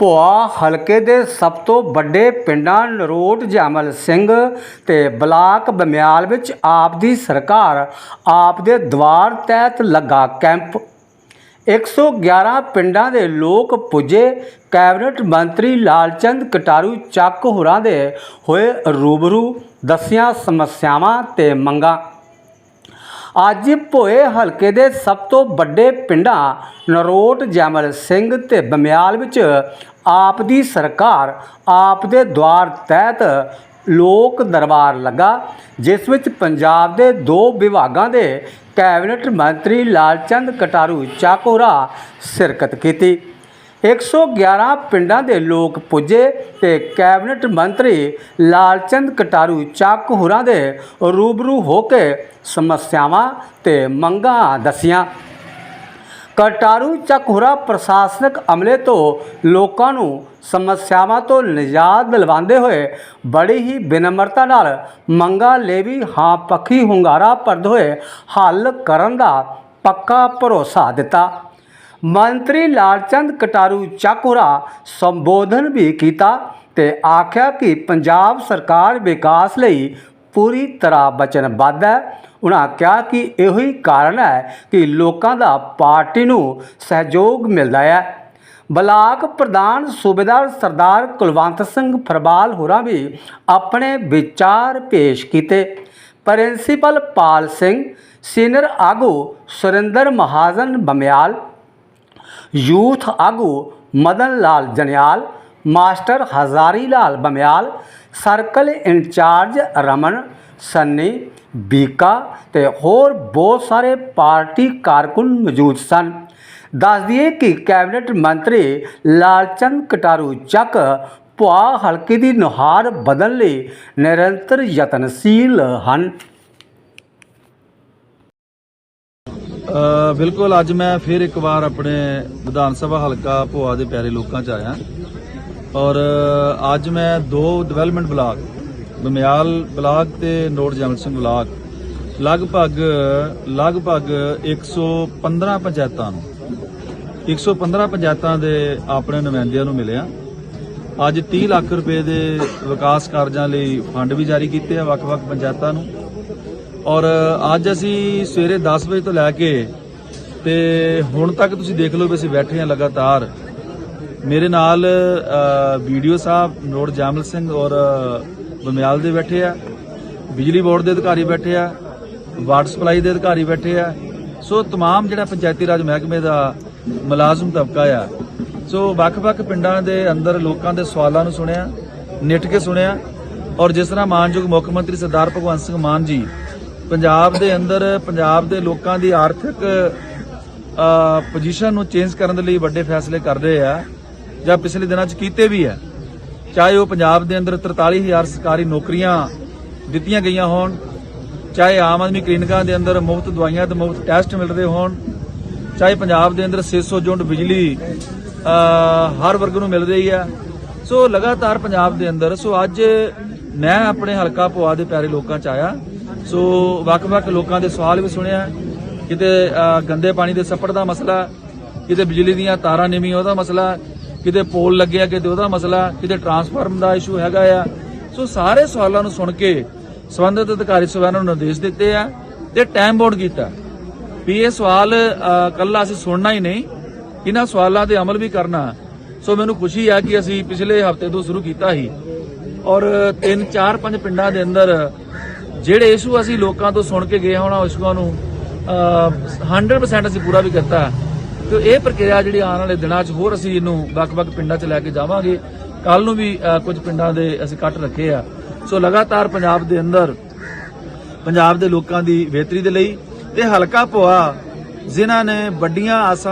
ਭੋਆ ਹਲਕੇ ਦੇ ਸਭ ਤੋਂ ਵੱਡੇ ਪਿੰਡਾਂ ਨਰੋਟ ਜੈਮਲ ਸਿੰਘ ਤੇ ਬਲਾਕ ਬਮਿਆਲ ਵਿੱਚ ਆਪ ਦੀ ਸਰਕਾਰ ਆਪ ਦੇ ਦਵਾਰ ਤਹਿਤ ਲੱਗਾ ਕੈਂਪ। 111 ਪਿੰਡਾਂ ਦੇ ਲੋਕ ਪੁੱਜੇ, ਕੈਬਨਿਟ ਮੰਤਰੀ ਲਾਲਚੰਦ ਕਟਾਰੂ ਚੱਕ ਹੋਰਾਂ ਦੇ ਹੋਏ ਰੂਬਰੂ, ਦੱਸੀਆਂ ਸਮੱਸਿਆਵਾਂ ਤੇ ਮੰਗਾਂ। ਅੱਜ ਭੋਏ ਹਲਕੇ ਦੇ ਸਭ ਤੋਂ ਵੱਡੇ ਪਿੰਡਾਂ ਨਰੋਟ, ਜੈਮਲ ਸਿੰਘ ਤੇ ਬਮਿਆਲ ਵਿੱਚ ਆਪ ਦੀ ਸਰਕਾਰ ਆਪ ਦੇ ਦੁਆਰ ਤਹਿਤ ਲੋਕ ਦਰਬਾਰ ਲੱਗਾ, ਜਿਸ ਵਿੱਚ ਪੰਜਾਬ ਦੇ ਦੋ ਵਿਭਾਗਾਂ ਦੇ ਕੈਬਨਿਟ ਮੰਤਰੀ ਲਾਲਚੰਦ ਕਟਾਰੂ ਚਾਕੋਰਾ ਸ਼ਿਰਕਤ ਕੀਤੀ। 111 ਪਿੰਡਾਂ ਦੇ ਲੋਕ ਪੁੱਜੇ ਤੇ ਕੈਬਨਿਟ ਮੰਤਰੀ ਲਾਲਚੰਦ ਕਟਾਰੂ ਚੱਕ ਹੋਰਾਂ ਦੇ ਰੂਬਰੂ ਹੋ ਕੇ ਸਮੱਸਿਆਵਾਂ ਤੇ ਮੰਗਾਂ ਦੱਸੀਆਂ। ਕਟਾਰੂ ਚੱਕਹੁਰਾ ਪ੍ਰਸ਼ਾਸਨਿਕ ਅਮਲੇ ਤੋਂ ਲੋਕਾਂ ਨੂੰ ਸਮੱਸਿਆਵਾਂ ਤੋਂ ਨਿਜਾਤ ਦਿਲਵਾਉਂਦੇ ਹੋਏ ਬੜੀ ਹੀ ਬਿਨਮਰਤਾ ਨਾਲ ਮੰਗਾਂ ਲਈ ਵੀ ਹਾਂ ਪੱਖੀ ਹੁੰਗਾਰਾ ਭਰਦੇ ਹੋਏ ਹੱਲ ਕਰਨ ਦਾ ਪੱਕਾ ਭਰੋਸਾ ਦਿੱਤਾ। ਮੰਤਰੀ ਲਾਲਚੰਦ ਕਟਾਰੂ ਚੱਕਹੁਰਾ ਸੰਬੋਧਨ ਵੀ ਕੀਤਾ ਤੇ ਆਖਿਆ ਕਿ ਪੰਜਾਬ ਸਰਕਾਰ ਵਿਕਾਸ ਲਈ ਪੂਰੀ ਤਰ੍ਹਾਂ ਵਚਨਬੱਧ ਹੈ। ਉਹਨਾਂ ਕਿਹਾ ਕਿ ਇਹੋ ਹੀ ਕਾਰਨ ਹੈ ਕਿ ਲੋਕਾਂ ਦਾ ਪਾਰਟੀ ਨੂੰ ਸਹਿਯੋਗ ਮਿਲਦਾ ਹੈ। ਬਲਾਕ ਪ੍ਰਧਾਨ ਸੂਬੇਦਾਰ ਸਰਦਾਰ ਕੁਲਵੰਤ ਸਿੰਘ ਫਰਵਾਲ ਹੋਰਾਂ ਵੀ ਆਪਣੇ ਵਿਚਾਰ ਪੇਸ਼ ਕੀਤੇ। ਪ੍ਰਿੰਸੀਪਲ ਪਾਲ ਸਿੰਘ, ਸੀਨੀਅਰ ਆਗੂ ਸੁਰਿੰਦਰ ਮਹਾਜਨ ਬਮਿਆਲ ਯੂਥ ਆਗੂ Madan Lal Janial, master Hazari Lal Bamial, circle incharge Raman Sunny, Bika ਤੇ ਹੋਰ ਬਹੁਤ ਸਾਰੇ ਪਾਰਟੀ ਕਾਰਕੁਨ ਮੌਜੂਦ ਸਨ। ਦੱਸ ਦਈਏ ਕਿ ਕੈਬਨਿਟ ਮੰਤਰੀ ਲਾਲਚੰਦ ਕਟਾਰੂ ਚੱਕ ਭੁਆ ਹਲਕੇ ਦੀ ਨੁਹਾਰ ਬਦਲਣ ਲਈ ਨਿਰੰਤਰ ਯਤਨਸ਼ੀਲ ਹਨ। ਬਿਲਕੁਲ ਅੱਜ ਮੈਂ ਫਿਰ ਇੱਕ ਵਾਰ ਆਪਣੇ ਵਿਧਾਨ ਸਭਾ ਹਲਕਾ ਭੋਆ ਦੇ ਪਿਆਰੇ ਲੋਕਾਂ 'ਚ ਆਇਆ। ਔਰ ਅੱਜ ਮੈਂ ਦੋ ਡਿਵੈਲਪਮੈਂਟ ਬਲਾਕ, ਬਮਿਆਲ ਬਲਾਕ ਤੇ ਨੋਟ ਜਮਲ ਸਿੰਘ ਬਲਾਕ, ਲਗਭਗ ਲਗਭਗ 115 ਪੰਚਾਇਤਾਂ ਨੂੰ 115 ਪੰਚਾਇਤਾਂ ਦੇ ਆਪਣੇ ਨੁਮਾਇੰਦਿਆਂ ਨੂੰ ਮਿਲਿਆ। ਅੱਜ 30 ਲੱਖ ਰੁਪਏ ਦੇ ਵਿਕਾਸ ਕਾਰਜਾਂ ਲਈ ਫੰਡ ਵੀ ਜਾਰੀ ਕੀਤੇ ਆ ਵੱਖ-ਵੱਖ ਪੰਚਾਇਤਾਂ ਨੂੰ। ਔਰ ਅੱਜ ਅਸੀਂ ਸਵੇਰੇ 10 ਵਜੇ ਤੋਂ ਲੈ ਕੇ ਤੇ ਹੁਣ ਤੱਕ ਤੁਸੀਂ ਦੇਖ ਲਓ ਵੀ ਅਸੀਂ ਬੈਠੇ ਹਾਂ ਲਗਾਤਾਰ ਮੇਰੇ ਨਾਲ ਵੀਡੀਓ ਸਾਹਿਬ ਨੋਟ ਜਾਮਲ ਸਿੰਘ ਔਰ ਬਮਿਆਲ ਦੇ ਬੈਠੇ ਆ ਬਿਜਲੀ ਬੋਰਡ ਦੇ ਅਧਿਕਾਰੀ ਬੈਠੇ ਆ ਵਾਟਰ ਸਪਲਾਈ ਦੇ ਅਧਿਕਾਰੀ ਬੈਠੇ ਆ ਸੋ तमाम ਜਿਹੜਾ ਪੰਚਾਇਤੀ ਰਾਜ ਮਹਿਕਮੇ ਦਾ ਮੁਲਾਜ਼ਮ ਤਬਕਾ ਆ ਸੋ ਵੱਖ-ਵੱਖ ਪਿੰਡਾਂ ਦੇ ਅੰਦਰ ਲੋਕਾਂ ਦੇ ਸਵਾਲਾਂ ਨੂੰ ਸੁਣਿਆ ਨਿੱਠ ਕੇ ਸੁਣਿਆ ਔਰ ਜਿਸ ਤਰ੍ਹਾਂ ਮਾਨਯੋਗ ਮੁੱਖ ਮੰਤਰੀ ਸਰਦਾਰ ਭਗਵੰਤ ਸਿੰਘ ਮਾਨ ਜੀ ਪੰਜਾਬ ਦੇ ਅੰਦਰ, ਪੰਜਾਬ ਦੇ ਲੋਕਾਂ ਦੀ ਆਰਥਿਕ ਪੋਜੀਸ਼ਨ ਨੂੰ ਚੇਂਜ ਕਰਨ ਦੇ ਲਈ ਵੱਡੇ ਫੈਸਲੇ ਕਰ ਰਹੇ ਆ, ਜਾਂ ਪਿਛਲੇ ਦਿਨਾਂ 'ਚ ਕੀਤੇ ਵੀ ਆ। ਚਾਹੇ ਉਹ ਪੰਜਾਬ ਦੇ ਅੰਦਰ 43000 ਸਰਕਾਰੀ ਨੌਕਰੀਆਂ ਦਿੱਤੀਆਂ ਗਈਆਂ ਹੋਣ, ਚਾਹੇ ਆਮ ਆਦਮੀ ਕਲੀਨਿਕਾਂ ਦੇ ਅੰਦਰ ਮੁਫਤ ਦਵਾਈਆਂ ਤੇ ਮੁਫਤ ਟੈਸਟ ਮਿਲ ਰਹੇ ਹੋਣ, ਚਾਹੇ ਪੰਜਾਬ ਦੇ ਅੰਦਰ 600 ਯੂਨਿਟ ਬਿਜਲੀ ਹਰ ਵਰਗ ਨੂੰ ਮਿਲ ਰਹੀ ਹੈ ਸੋ ਲਗਾਤਾਰ ਪੰਜਾਬ ਦੇ ਅੰਦਰ, ਸੋ ਅੱਜ ਮੈਂ ਆਪਣੇ ਹਲਕਾ ਪੁਆ ਦੇ ਪਿਆਰੇ ਲੋਕਾਂ ਚ ਆਇਆ। ਸੋ ਵੱਖ-ਵੱਖ ਲੋਕਾਂ ਦੇ ਸਵਾਲ ਵੀ ਸੁਣਿਆ। ਕਿਤੇ ਗੰਦੇ ਪਾਣੀ ਦੇ ਸੱਪੜ ਦਾ ਮਸਲਾ ਕਿਤੇ ਬਿਜਲੀ ਦੀਆਂ ਤਾਰਾਂ ਨਿਮੀ ਉਹਦਾ ਮਸਲਾ ਕਿਤੇ ਪੋਲ ਲੱਗਿਆ ਕਿਤੇ ਉਹਦਾ ਮਸਲਾ ਕਿਤੇ ਟਰਾਂਸਫਾਰਮ ਦਾ ਇਸ਼ੂ ਹੈਗਾ ਆ। ਸੋ ਸਾਰੇ ਸਵਾਲਾਂ ਨੂੰ ਸੁਣ ਕੇ ਸਬੰਧਤ ਅਧਿਕਾਰੀ ਸਭਾ ਨੂੰ ਨਿਰਦੇਸ਼ ਦਿੱਤੇ ਆ ਤੇ ਟਾਈਮ ਬੋਰਡ ਕੀਤਾ। ਵੀ ਇਹ ਸਵਾਲ ਅ, ਕੱਲਾ ਅਸੀਂ ਸੁਣਨਾ ਹੀ ਨਹੀਂ ਇਹਨਾਂ ਸਵਾਲਾਂ ਤੇ ਅਮਲ ਵੀ ਕਰਨਾ। ਸੋ ਮੈਨੂੰ ਖੁਸ਼ੀ ਆ ਕਿ ਅਸੀਂ ਪਿਛਲੇ ਹਫ਼ਤੇ ਤੋਂ ਸ਼ੁਰੂ ਕੀਤਾ ਸੀ। ਔਰ ਤਿੰਨ ਚਾਰ ਪੰਜ ਪਿੰਡਾਂ ਦੇ ਅੰਦਰ ਜਿਹੜੇ ਇਸ਼ੂ ਅਸੀਂ ਲੋਕਾਂ ਤੋਂ ਸੁਣ ਕੇ ਗਏ ਹਾਂ ਇਸ਼ੂਆਂ ਨੂੰ 100% ਅਸੀਂ ਪੂਰਾ ਵੀ ਕੀਤਾ। ਤੇ ਇਹ ਪ੍ਰਕਿਰਿਆ ਜਿਹੜੀ ਆਉਣ ਵਾਲੇ ਦਿਨਾਂ 'ਚ ਹੋਰ ਅਸੀਂ ਇਹਨੂੰ ਵੱਖ-ਵੱਖ ਪਿੰਡਾਂ 'ਚ ਲੈ ਕੇ ਜਾਵਾਂਗੇ। ਕੱਲ ਨੂੰ ਵੀ ਕੁਝ ਪਿੰਡਾਂ ਦੇ ਅਸੀਂ ਕੱਟ ਰੱਖੇ ਆ। ਸੋ ਲਗਾਤਾਰ ਪੰਜਾਬ ਦੇ ਅੰਦਰ, ਪੰਜਾਬ ਦੇ ਲੋਕਾਂ ਦੀ ਬਿਹਤਰੀ ਦੇ ਲਈ ਤੇ ਹਲਕਾ ਭੋਆ ਜਿਨ੍ਹਾਂ ਨੇ ਵੱਡੀਆਂ ਆਸਾਂ